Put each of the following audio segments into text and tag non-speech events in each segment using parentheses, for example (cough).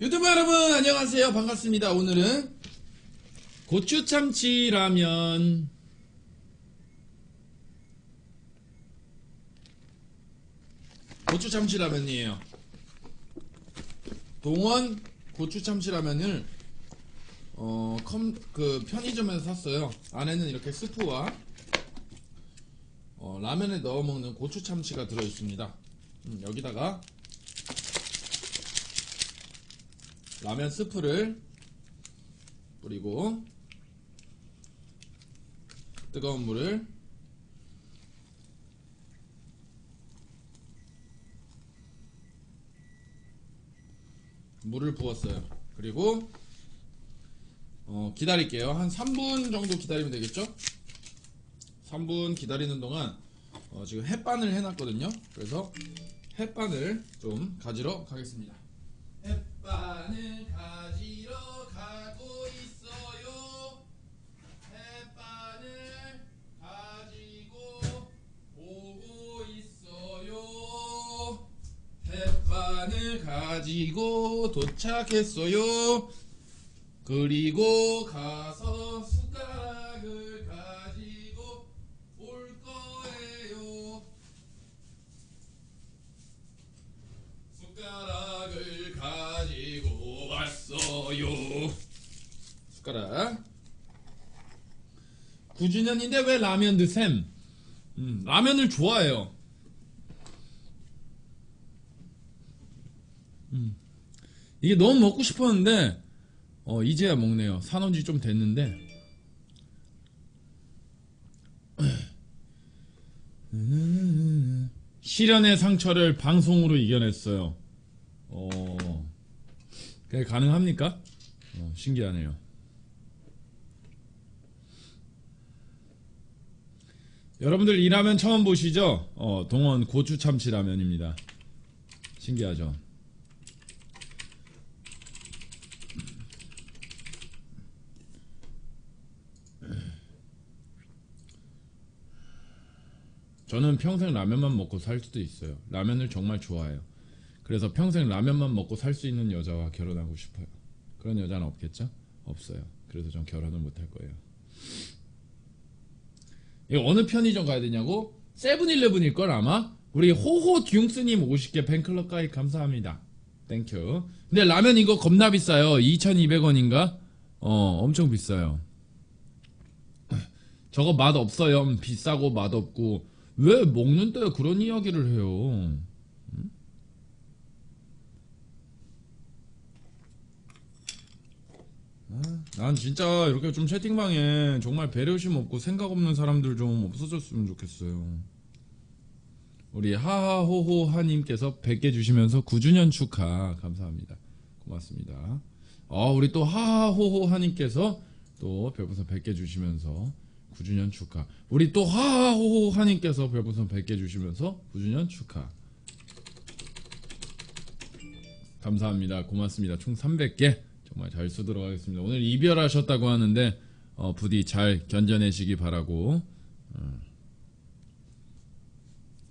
유튜브 여러분 안녕하세요. 반갑습니다. 오늘은 고추참치 라면. 고추참치 라면이에요. 동원 고추참치 라면을 어, 컴, 그 편의점에서 샀어요. 안에는 이렇게 스프와 어, 라면에 넣어 먹는 고추참치가 들어있습니다. 음, 여기다가 라면 스프를 뿌리고 뜨거운 물을 물을 부었어요. 그리고 어, 기다릴게요. 한 3분 정도 기다리면 되겠죠? 3분 기다리는 동안 어, 지금 햇반을 해놨거든요. 그래서 햇반을 좀 가지러 가겠습니다. 가지고 도착했어요. 그리고 가서 숟가락을 가지고 올 거예요. 숟가락을 가지고 왔어요. 숟가락. 9주년인데 왜 라면 드셈? 음, 라면을 좋아해요. 음, 이게 너무 먹고 싶었는데 어, 이제야 먹네요. 사놓은 지 좀 됐는데. 시련의 상처를 방송으로 이겨냈어요. 어, 그게 가능합니까? 어, 신기하네요. 여러분들 이 라면 처음 보시죠? 어, 동원 고추 참치 라면입니다. 신기하죠? 저는 평생 라면만 먹고 살 수도 있어요. 라면을 정말 좋아해요. 그래서 평생 라면만 먹고 살 수 있는 여자와 결혼하고 싶어요. 그런 여자는 없겠죠? 없어요. 그래서 전 결혼을 못 할 거예요. 이거 어느 편의점 가야 되냐고? 세븐일레븐일 걸 아마? 우리 호호 듀용스님 50개 팬클럽 가입 감사합니다. 땡큐. 근데 라면 이거 겁나 비싸요. 2,200원인가? 어, 엄청 비싸요. 저거 맛 없어요. 음, 비싸고 맛 없고. 왜 먹는데 그런 이야기를 해요? 음? 아, 난 진짜 이렇게 좀 채팅방에 정말 배려심 없고 생각 없는 사람들 좀 없어졌으면 좋겠어요. 우리 하하호호 하님께서 100개 주시면서 9주년 축하 감사합니다. 고맙습니다. 어, 우리 또 하하호호 하님께서 또 별풍선 100개 주시면서 9주년 축하. 우리 또 하하호호 하님께서 별풍선 100개 주시면서 9주년 축하. 감사합니다. 고맙습니다. 총 300개 정말 잘 쓰도록 하겠습니다. 오늘 이별하셨다고 하는데 어, 부디 잘 견뎌내시기 바라고 어,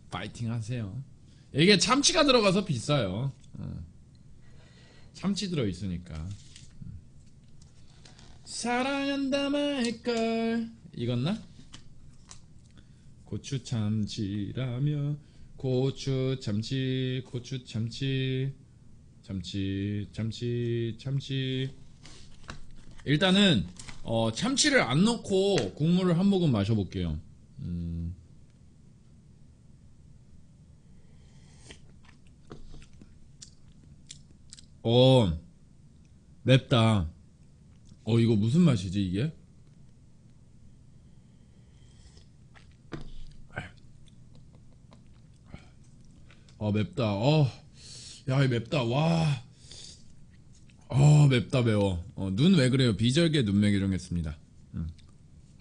파이팅 하세요. 이게 참치가 들어가서 비싸요. 어. 참치 들어 있으니까. 사랑한다 말걸 익었나? 고추 참치라며 고추 참치 고추 참치 참치 참치 참치 일단은 어, 참치를 안 넣고 국물을 한 모금 마셔볼게요. 음. 어 맵다. 어 이거 무슨 맛이지 이게? 어 맵다. 어, 야, 이 맵다. 와, 어 맵다 매워. 어, 눈 왜 그래요? 비절개 눈매 교정했습니다. 음.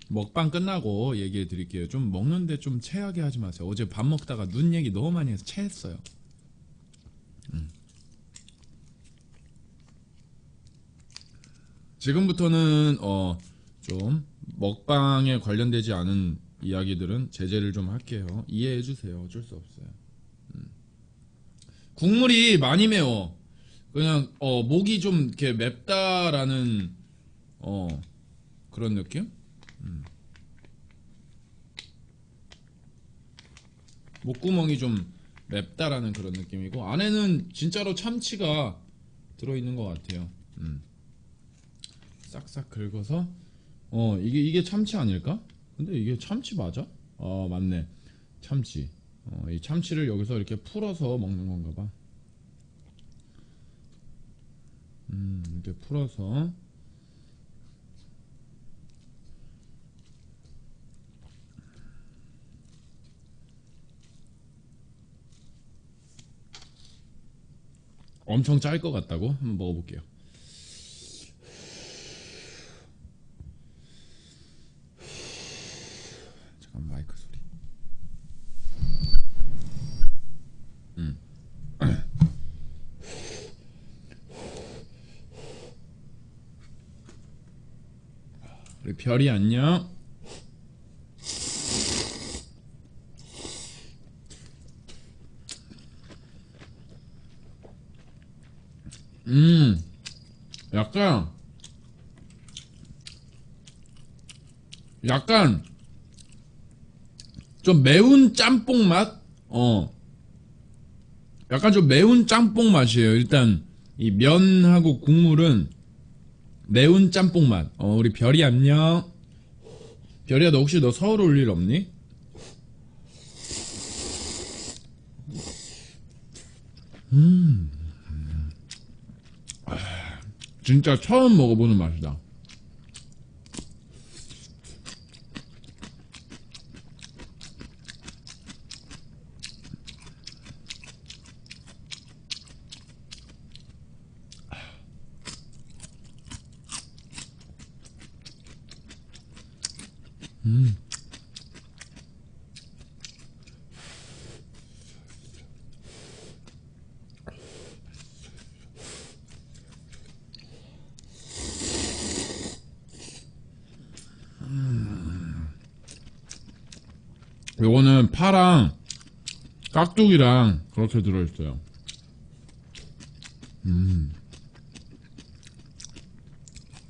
먹방 끝나고 얘기해 드릴게요. 좀 먹는데 좀 체하게 하지 마세요. 어제 밥 먹다가 눈 얘기 너무 많이 해서 체했어요. 음. 지금부터는 어 좀 먹방에 관련되지 않은 이야기들은 제재를 좀 할게요. 이해해 주세요. 어쩔 수 없어요. 음. 국물이 많이 매워. 그냥 어 목이 좀 이렇게 맵다라는 어 그런 느낌? 음. 목구멍이 좀 맵다라는 그런 느낌이고 안에는 진짜로 참치가 들어있는 것 같아요. 음. 싹싹 긁어서 어 이게 이게 참치 아닐까? 근데 이게 참치 맞아? 어 맞네 참치. 어, 이 참치를 여기서 이렇게 풀어서 먹는 건가 봐. 음, 이렇게 풀어서 엄청 짤 것 같다고? 한번 먹어볼게요. 잠깐 마이크 소리. 우리 별이 안녕. 음, 약간, 약간, 좀 매운 짬뽕 맛? 어. 약간 좀 매운 짬뽕 맛이에요. 일단, 이 면하고 국물은 매운 짬뽕 맛. 어, 우리 별이 안녕. 별이야, 너 혹시 너 서울 올 일 없니? 음. 아, 진짜 처음 먹어보는 맛이다. 요거는 파랑 깍두기랑 그렇게 들어있어요. 음.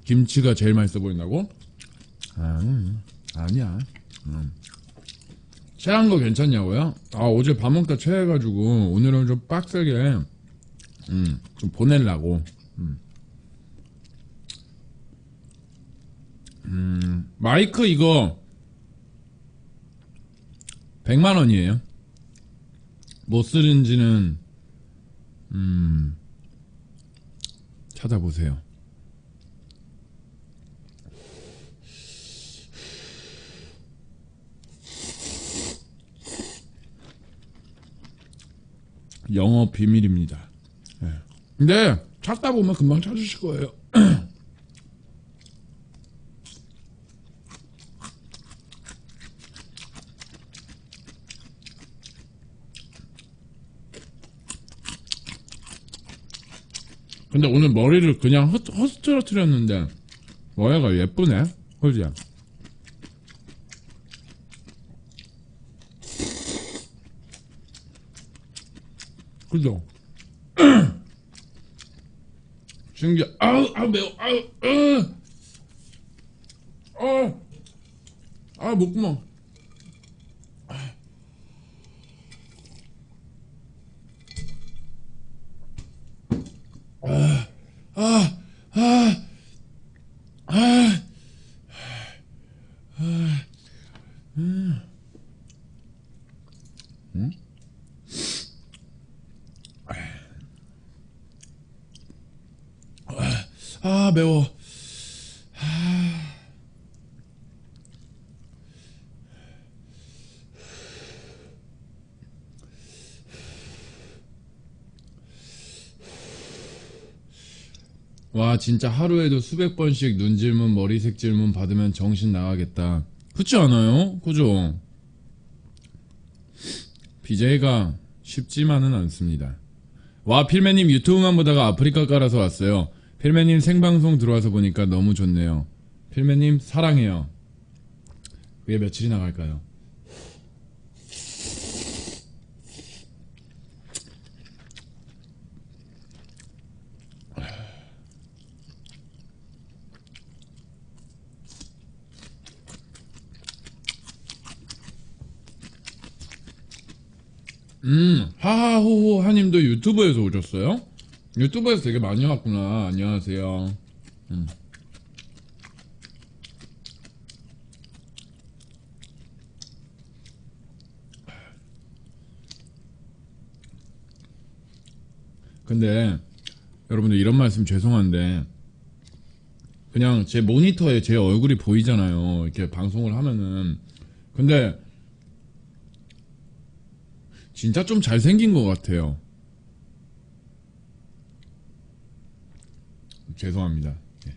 김치가 제일 맛있어 보인다고? 아, 음. 아니야. 음. 체한 거 괜찮냐고요? 아, 어제 밥 먹다 체해가지고 오늘은 좀 빡세게 음, 좀 보내려고. 음. 음, 마이크 이거 100만 원이에요. 뭐 쓰는지는 음 찾아보세요. 영업 비밀입니다. 예. 근데 찾다 보면 금방 찾으실 거예요. (clears throat) 근데 오늘 머리를 그냥 허, 허스트러트렸는데 머리가 예쁘네. 그지야 그죠? (clears throat) 신기해 아우 아우 매워 아우 아우 아 목구멍 매워. 와 진짜 하루에도 수백 번씩 눈 질문 머리색 질문 받으면 정신 나가겠다. 그렇지 않아요? 그죠? BJ가 쉽지만은 않습니다. 와 필매님 유튜브만 보다가 아프리카 깔아서 왔어요 필매님 생방송 들어와서 보니까 너무 좋네요. 필매님 사랑해요. 왜 며칠이 나갈까요? 음, 하하호호 하님도 유튜브에서 오셨어요? 유튜브에서 되게 많이 왔구나. 안녕하세요. 음. 근데 여러분들 이런 말씀 죄송한데 그냥 제 모니터에 제 얼굴이 보이잖아요. 이렇게 방송을 하면은 근데 진짜 좀 잘생긴 것 같아요. 죄송합니다. 예.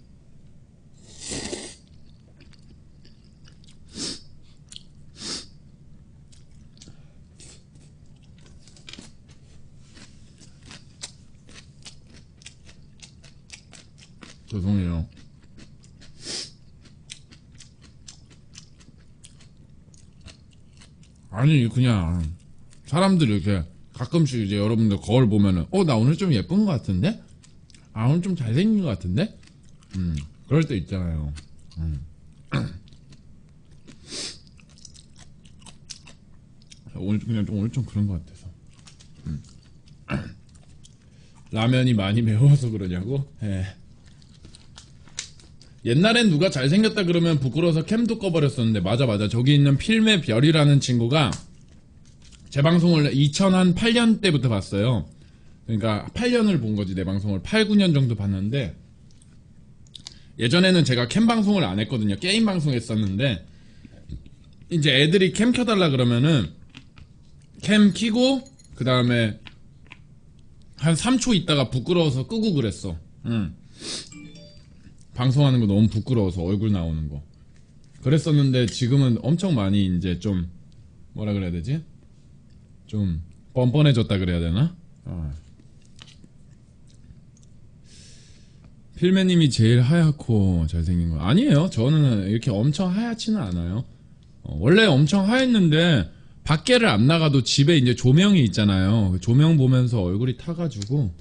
죄송해요. 아니 그냥 사람들 이렇게 가끔씩 이제 여러분들 거울 보면은 어 나 오늘 좀 예쁜 것 같은데 아 오늘 좀 잘생긴 것 같은데 음 그럴 때 있잖아요 음. (clears throat) 오늘 그냥 좀 오늘 좀 그런 것 같아서 음. (clears throat) 라면이 많이 매워서 그러냐고 예. 옛날엔 누가 잘생겼다 그러면 부끄러워서 캠도 꺼버렸었는데 맞아 맞아 저기 있는 필메 별이라는 친구가 제 방송을 2008년 때부터 봤어요. 그러니까 8년을 본 거지 내 방송을 8, 9년 정도 봤는데 예전에는 제가 캠 방송을 안 했거든요. 게임 방송 했었는데 이제 애들이 캠 켜달라 그러면은 캠 키고 그 다음에 한 3초 있다가 부끄러워서 끄고 그랬어. 응. 방송하는 거 너무 부끄러워서 얼굴 나오는 거. 그랬었는데 지금은 엄청 많이 이제 좀 뭐라 그래야 되지? 좀 뻔뻔해졌다 그래야 되나? 어. 필매님이 제일 하얗고 잘생긴 거 아니에요. 저는 이렇게 엄청 하얗지는 않아요. 어, 원래 엄청 하였는데 밖에를 안 나가도 집에 이제 조명이 있잖아요. 그 조명 보면서 얼굴이 타가지고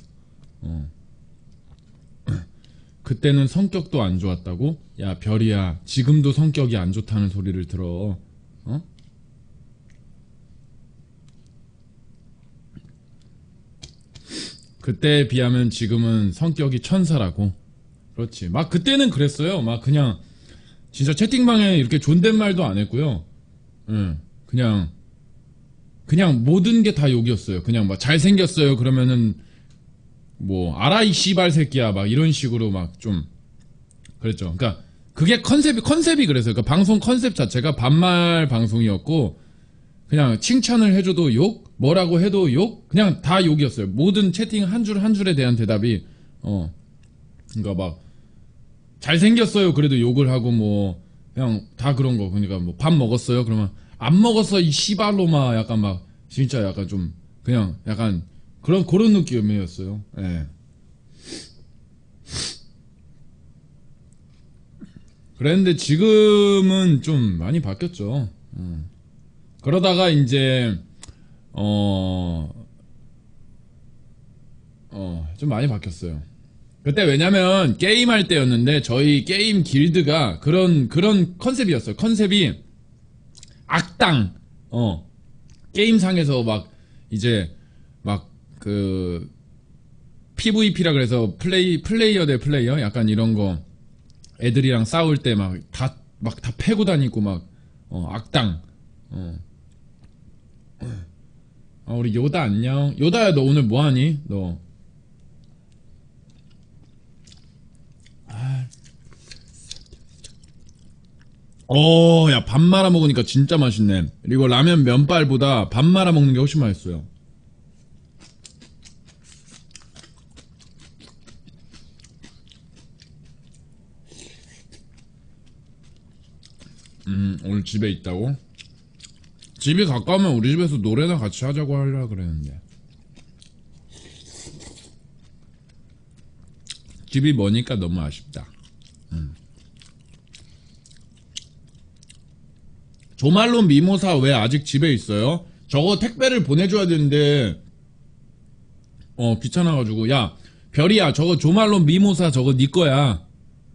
어. (clears throat) 그때는 성격도 안 좋았다고? 야 별이야 지금도 성격이 안 좋다는 소리를 들어. 어? 그때에 비하면 지금은 성격이 천사라고. 그렇지. 막 그때는 그랬어요. 막 그냥 진짜 채팅방에 이렇게 존댓말도 안 했고요. 응. 그냥 그냥 모든 게 다 욕이었어요. 그냥 막 잘생겼어요. 그러면은 뭐 알아 이 씨발 새끼야 막 이런 식으로 막 좀 그랬죠. 그러니까 그게 컨셉이 컨셉이 그래서요. 그러니까 방송 컨셉 자체가 반말 방송이었고 그냥 칭찬을 해줘도 욕, 뭐라고 해도 욕, 그냥 다 욕이었어요. 모든 채팅 한 줄 한 줄에 대한 대답이 어, 그러니까 막 잘생겼어요. 그래도 욕을 하고 뭐 그냥 다 그런 거. 그러니까 뭐 밥 먹었어요. 그러면 안 먹었어 이 씨발로마 약간 막 진짜 약간 좀 그냥 약간 그런 그런 느낌이었어요. 예. 그랬는데 지금은 좀 많이 바뀌었죠. 음. 그러다가 이제 어, 어, 좀 많이 바뀌었어요. 그때 왜냐면 게임할 때였는데 저희 게임 길드가 그런 그런 컨셉이었어요. 컨셉이 악당. 어. 게임상에서 막 이제 막 그 PVP라 그래서 플레이 플레이어 대 플레이어 약간 이런 거 애들이랑 싸울 때 막 다 막 다 패고 다니고 막 어, 악당. 어. 어, 우리 요다 안녕. 요다야 너 오늘 뭐 하니? 너. 어, 야, 밥 말아 먹으니까 진짜 맛있네. 그리고 라면 면발보다 밥 말아 먹는 게 훨씬 맛있어요. 음, 오늘 집에 있다고? 집이 가까우면 우리 집에서 노래나 같이 하자고 하려 그랬는데. 집이 머니까 너무 아쉽다. 조말론 미모사 왜 아직 집에 있어요? 저거 택배를 보내줘야 되는데 어 귀찮아가지고 야 별이야 저거 조말론 미모사 저거 네 거야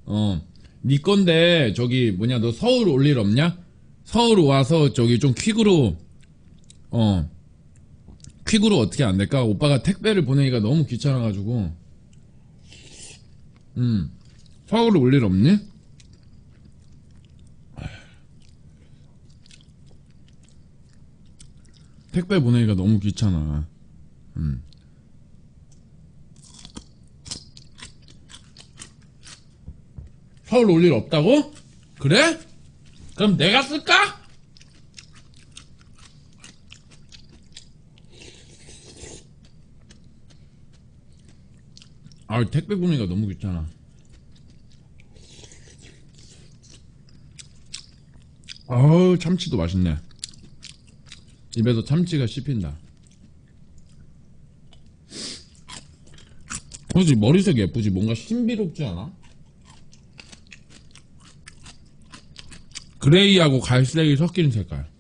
어네 건데 저기 뭐냐 너 서울 올 일 없냐? 서울 와서 저기 좀 퀵으로 어 퀵으로 어떻게 안 될까? 오빠가 택배를 보내기가 너무 귀찮아가지고. 음. 서울을 올일 없니? 택배 보내기가 너무 귀찮아. 음. 서울 올 일 없다고? 그래? 그럼 내가 쓸까? 아, 택배 보내기가 너무 귀찮아. 아우, 참치도 맛있네. 입에서 참치가 씹힌다. 그지 머리색 예쁘지? 뭔가 신비롭지 않아? 그레이하고 갈색이 섞인 색깔.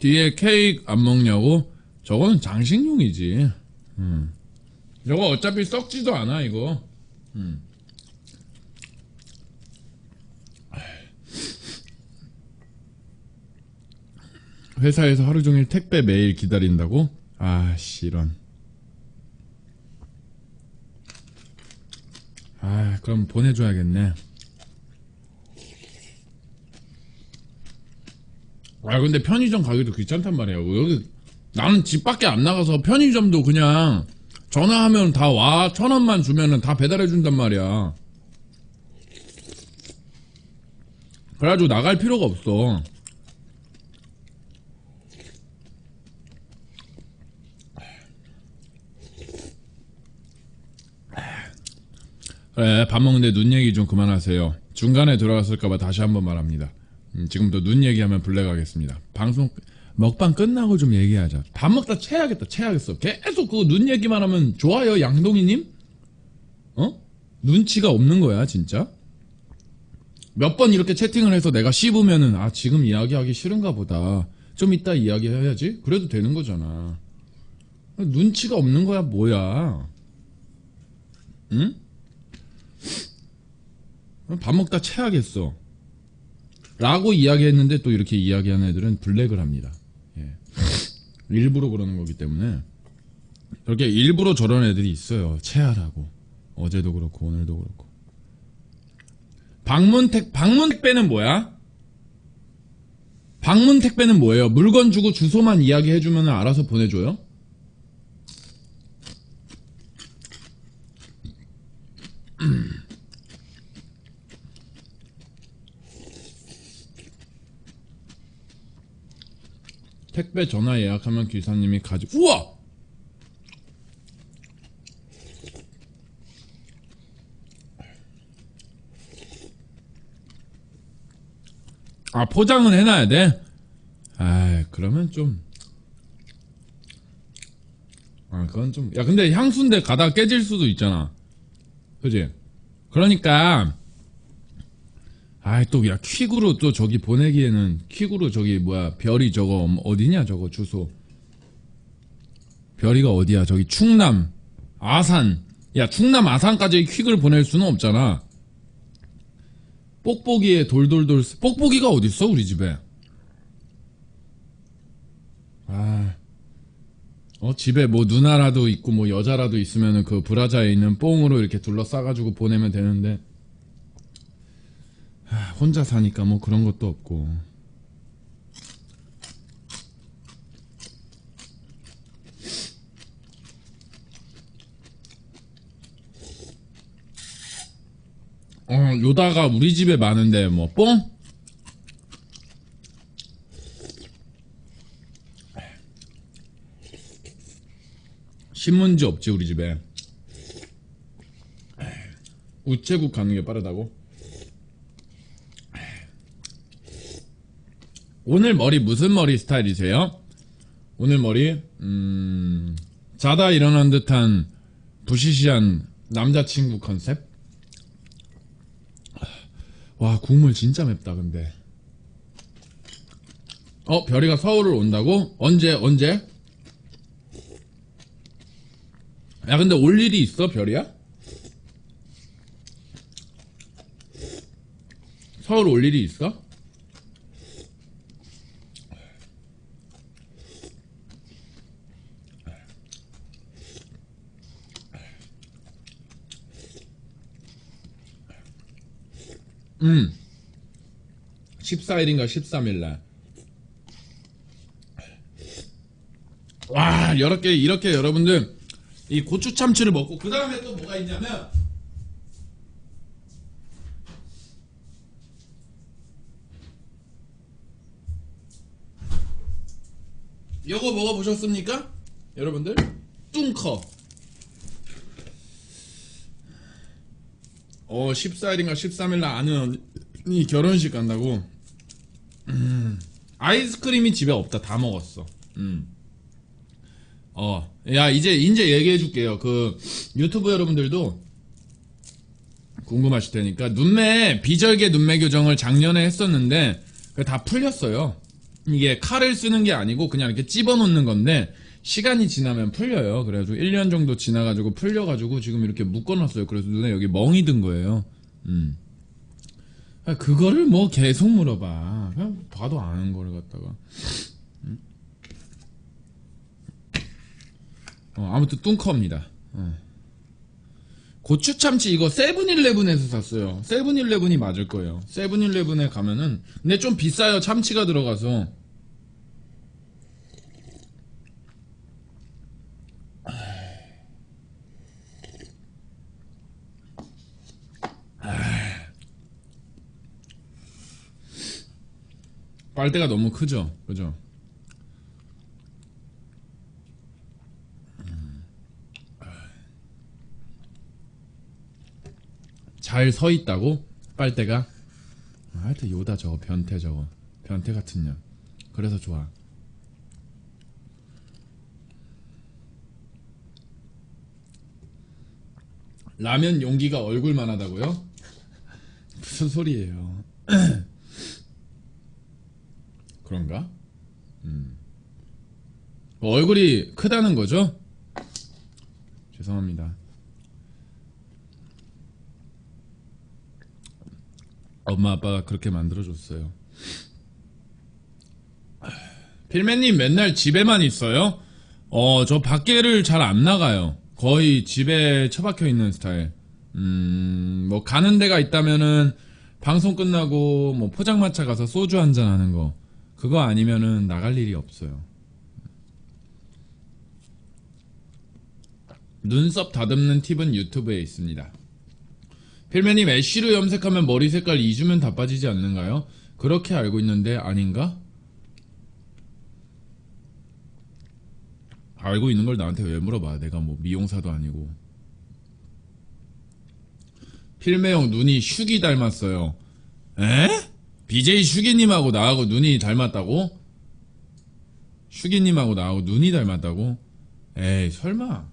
뒤에 케이크 안 먹냐고? 저거는 장식용이지. 음. 저거 어차피 썩지도 않아 이거. 음. 회사에서 하루 종일 택배 매일 기다린다고? 아, 씨, 이런. 아, 그럼 보내줘야겠네. 아, 근데 편의점 가기도 귀찮단 말이야. 여기, 나는 집 밖에 안 나가서 편의점도 그냥 전화하면 다 와. 천 원만 주면은 다 배달해 준단 말이야. 그래가지고 나갈 필요가 없어. 그래, 밥 먹는데 눈 얘기 좀 그만하세요. 중간에 들어갔을까봐 다시 한번 말합니다. 음, 지금부터 눈 얘기하면 블랙 하겠습니다. 방송, 먹방 끝나고 좀 얘기하자. 밥 먹다 체하겠다, 체하겠어. 계속 그 눈 얘기만 하면 좋아요, 양동이님? 어? 눈치가 없는 거야, 진짜? 몇 번 이렇게 채팅을 해서 내가 씹으면은, 아, 지금 이야기하기 싫은가 보다. 좀 이따 이야기해야지? 그래도 되는 거잖아. 눈치가 없는 거야, 뭐야. 응? 밥 먹다 체하겠어. 라고 이야기했는데 또 이렇게 이야기하는 애들은 블랙을 합니다. 예. 일부러 그러는 거기 때문에 그렇게 일부러 저런 애들이 있어요. 체하라고. 어제도 그렇고 오늘도 그렇고. 방문 택 방문 택배는 뭐야? 방문 택배는 뭐예요? 물건 주고 주소만 이야기해 주면 알아서 보내줘요? 택배 전화 예약하면 기사님이 가지 우와 아 포장은 해놔야 돼? 아 그러면 좀 아, 그건 좀. 야, 근데 향수인데 가다가 깨질 수도 있잖아. 그지? 그러니까, 아이, 또, 야, 퀵으로 또 저기 보내기에는, 퀵으로 저기, 뭐야, 별이 저거, 어디냐, 저거, 주소. 별이가 어디야, 저기, 충남, 아산. 야, 충남, 아산까지 퀵을 보낼 수는 없잖아. 뽁뽁이에 돌돌돌, 뽁뽁이가 어딨어, 우리 집에? 아. 어, 집에 뭐 누나라도 있고 뭐 여자라도 있으면은 그 브라자에 있는 뽕으로 이렇게 둘러싸가지고 보내면 되는데 하, 혼자 사니까 뭐 그런 것도 없고 어 요다가 우리 집에 많은데 뭐 뽕? 신문지 없지 우리 집에 우체국 가는 게 빠르다고? 오늘 머리 무슨 머리 스타일이세요? 오늘 머리 음 자다 일어난 듯한 부시시한 남자친구 컨셉? 와 국물 진짜 맵다 근데 어 별이가 서울을 온다고? 언제 언제? 야 근데 올 일이 있어 별이야? 서울 올 일이 있어? 음 14일인가 13일날. 와 이렇게 이렇게 여러분들 이 고추 참치를 먹고 그 다음에 또 뭐가 있냐면 요거 먹어보셨습니까? 여러분들? 뚱커. 어 14일인가 13일날 아는 언니 결혼식 간다고 음, 아이스크림이 집에 없다 다 먹었어 음. 어, 야, 이제, 이제 얘기해 줄게요. 그, 유튜브 여러분들도 궁금하실 테니까, 눈매, 비절개 눈매 교정을 작년에 했었는데, 다 풀렸어요. 이게 칼을 쓰는 게 아니고, 그냥 이렇게 찝어 놓는 건데, 시간이 지나면 풀려요. 그래가지고 1년 정도 지나가지고 풀려가지고 지금 이렇게 묶어놨어요. 그래서 눈에 여기 멍이 든 거예요. 음. 아, 그거를 뭐 계속 물어봐. 그냥 봐도 아는 거를 갖다가. 어, 아무튼 뚱커입니다. 어. 고추참치 이거 세븐일레븐에서 샀어요. 세븐일레븐이 맞을 거예요. 세븐일레븐에 가면은 근데 좀 비싸요. 참치가 들어가서. 빨대가 너무 크죠, 그죠? 잘 서 있다고? 빨대가? 아, 하여튼 요다 저거. 변태 저거. 변태 같은 년. 그래서 좋아. 라면 용기가 얼굴만 하다고요? (laughs) 무슨 소리예요 (clears throat) 그런가? 음. 뭐 얼굴이 크다는 거죠? 죄송합니다 엄마 아빠가 그렇게 만들어줬어요. 필맨님 맨날 집에만 있어요? 어, 저 밖에를 잘 안 나가요. 거의 집에 처박혀 있는 스타일. 음, 뭐 가는 데가 있다면은 방송 끝나고 뭐 포장마차 가서 소주 한잔 하는 거. 그거 아니면은 나갈 일이 없어요. 눈썹 다듬는 팁은 유튜브에 있습니다. 필맨님 애쉬로 염색하면 머리 색깔 2주면 다 빠지지 않는가요? 그렇게 알고 있는데 아닌가? 알고 있는 걸 나한테 왜 물어봐 내가 뭐 미용사도 아니고 필매형 눈이 슈기 닮았어요 에? BJ 슈기님하고 나하고 눈이 닮았다고? 슈기님하고 나하고 눈이 닮았다고? 에이 설마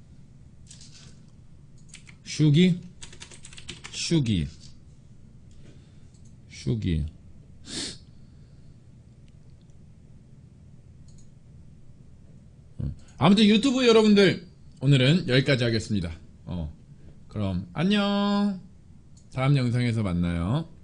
슈기? 슈기 슈기 어. 아무튼 유튜브 여러분들 오늘은 여기까지 하겠습니다 어 그럼 안녕 다음 영상에서 만나요